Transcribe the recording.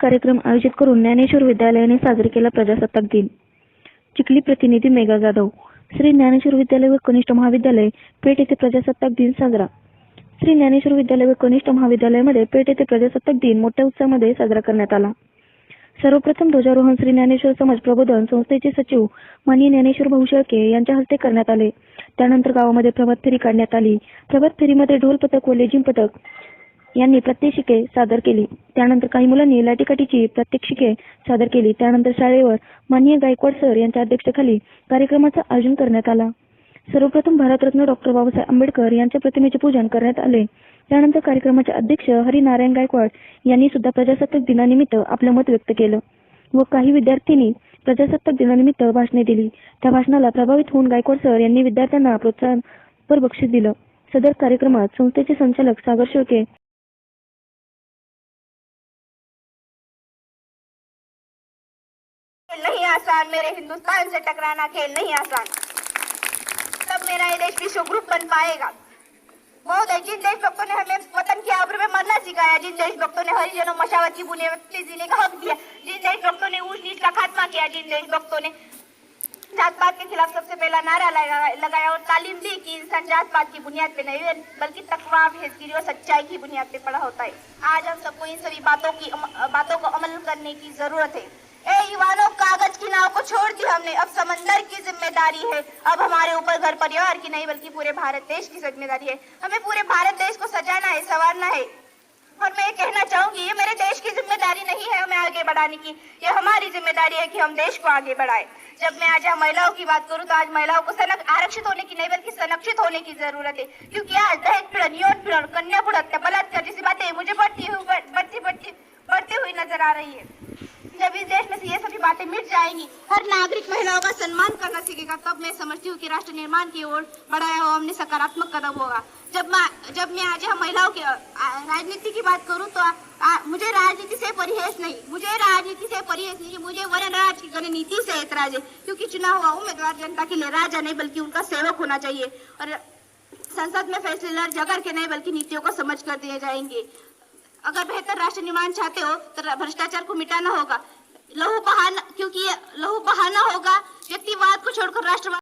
कार्यक्रम आयोजित करून ज्ञानेश्वर विद्यालयाने साजरे केला प्रजासत्ताक दिन. चिखली प्रतिनिधी मेघा जाधव. श्री ज्ञानेश्वर विद्यालय व कनिष्ठ महाविद्यालय पेठ येथे प्रजासत्ताक दिन साजरा. श्री ज्ञानेश्वर विद्यालय व कनिष्ठ महाविद्यालयामध्ये पेठ येथे प्रजासत्ताक दिन मोठ्या उत्साहामध्ये साजरा करण्यात आला. सर्वप्रथम ध्वजारोहण श्री ज्ञानेश्वर समाज प्रबोधन संस्थेचे सचिव माननीय ज्ञानेश्वर भाऊ शेळके यांच्या हस्ते करण्यात आले. त्यानंतर गावामध्ये प्रभात फेरी काढण्यात आली. प्रभात फेरीमध्ये ढोल पथक व लेझिम पथक यांनी प्रात्यक्षिके सादर केली. त्यानंतर काही मुलांनी लाठीकाठीची प्रात्यक्षिके सादर केली. त्यानंतर शाळेवर माननीय गायकवाड सर यांच्या अध्यक्षतेखाली कार्यक्रमाचं आयोजन करण्यात आला. सर्वप्रथम भारतरत्न डॉक्टर बाबासाहेब आंबेडकर यांच्या प्रतिमेचे पूजन करण्यात आले. त्यानंतर कार्यक्रमाचे अध्यक्ष हरिनारायण गायकवाड यांनी सुद्धा प्रजासत्ताक दिनानिमित्त आपलं मत व्यक्त केलं व काही विद्यार्थ्यांनी प्रजासत्ताक दिनानिमित्त भाषणे दिली. त्या भाषणाला प्रभावित होऊन गायकवाड सर यांनी विद्यार्थ्यांना प्रोत्साहनपर बक्षीस दिलं. सदर कार्यक्रमात संस्थेचे संचालक सागर शेळके नहीं आसान, मेरे हिंदुस्तान से टकराना खेल नहीं आसान। तब मेरा ये देश विश्व ग्रुप बन पाएगा। बहुत है, जिन देशभक्तों ने हमें वतन की आबरू में मरना सिखाया, जिन देशभक्तों ने हरिजनों, मशावत की बुनियादी जीने का हक दिया, जिन देशभक्तों ने ऊंच नीच का खात्मा किया, जिन देशभक्तों ने जात पात के खिलाफ सबसे पहला नारा लगाया और तालीम दी कि इंसान जात पात की बुनियाद पे नहीं, बल्कि तकवा भेदगिरी और सच्चाई की बुनियाद पे पड़ा होता है। आज हम सबको इन सभी बातों की बातों को अमल करने की ज़रूरत है। ए, युवानों कागज़ की नाव को छोड़ दी हमने। अब समंदर की ज़िम्मेदारी है। अब हमारे ऊपर घर परिवार की नहीं, बल्कि पूरे भारत देश की ज़िम्मेदारी है। हमें पूरे भारत देश को सजाना है, संवारना है। और मैं ये कहना चाहूँगी, ये मेरे देश की ज़िम्मेदारी नहीं है हमें आगे बढ़ाने की। ये हमारी ज़िम्मेदारी है कि हम देश को आगे बढ़ाए। जब मैं आज महिलाओं की बात करूँ तो आज महिलाओं को सनक, आरक्षित होने की नहीं, बल्कि संरक्षित होने की ज़रूरत है। क्योंकि आज दहेज पीड़न, यौन पीड़न, कन्या पीड़न, बलात्कार जैसी बातें मुझे बढ़ती हुई, बढ़ती बढ़ती बढ़ती हुई नज़र आ रही है। जब इस देश में ये सभी बातें मिट जाएँगी हर नागरिक महिलाओं का सम्मान करना सीखेगा तब मैं समझती हूँ कि राष्ट्र निर्माण की ओर बढ़ाया हुआ हमने सकारात्मक कदम होगा। जब मैं जब मैं आज महिलाओं की राजनीति की बात करूँ तो आ, आ, मुझे राजनीति से परहेज नहीं मुझे राजनीति से परहेज नहीं मुझे वरण राज की गणनीति से ऐतराज है क्योंकि चुना हुआ उम्मीदवार जनता के लिए राजा नहीं बल्कि उनका सेवक होना चाहिए। और संसद में फैसले लड़ झगड़ के नहीं बल्कि नीतियों को समझ कर दिए जाएँगे। अगर बेहतर राष्ट्र निर्माण चाहते हो तो भ्रष्टाचार को मिटाना होगा। लहू बहाना क्योंकि लहू बहाना होगा, व्यक्तिवाद को छोड़कर राष्ट्रवाद